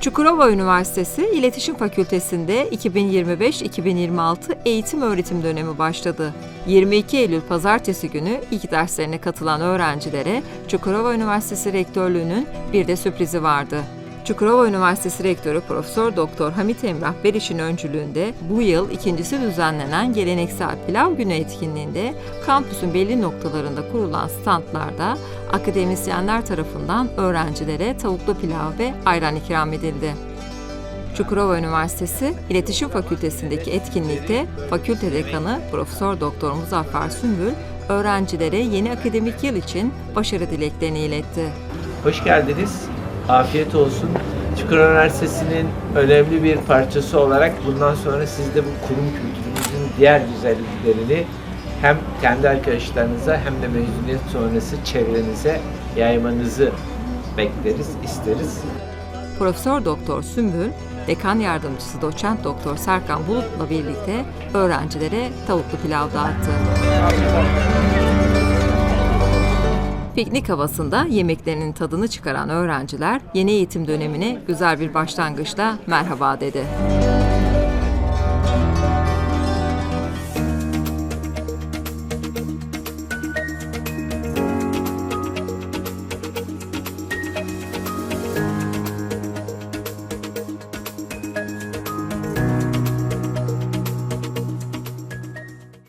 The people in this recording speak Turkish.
Çukurova Üniversitesi İletişim Fakültesi'nde 2025-2026 eğitim öğretim dönemi başladı. 22 Eylül Pazartesi günü ilk derslerine katılan öğrencilere Çukurova Üniversitesi Rektörlüğü'nün bir de sürprizi vardı. Çukurova Üniversitesi Rektörü Profesör Doktor Hamit Emrah Beriş'in öncülüğünde bu yıl ikincisi düzenlenen geleneksel pilav günü etkinliğinde kampüsün belli noktalarında kurulan standlarda akademisyenler tarafından öğrencilere tavuklu pilav ve ayran ikram edildi. Çukurova Üniversitesi İletişim Fakültesindeki etkinlikte Fakülte Dekanı Profesör Doktor Muzaffer Sümbül öğrencilere yeni akademik yıl için başarı dileklerini iletti. Hoş geldiniz. Afiyet olsun. Çukurova Üniversitesi'nin önemli bir parçası olarak bundan sonra siz de bu kurum kültürümüzün diğer güzelliklerini hem kendi arkadaşlarınıza hem de mezuniyet sonrası çevrenize yaymanızı bekleriz, isteriz. Profesör Doktor Sümbül, Dekan Yardımcısı Doçent Doktor Serkan Bulut'la birlikte öğrencilere tavuklu pilav dağıttı. Piknik havasında yemeklerinin tadını çıkaran öğrenciler yeni eğitim dönemine güzel bir başlangıçla merhaba dedi.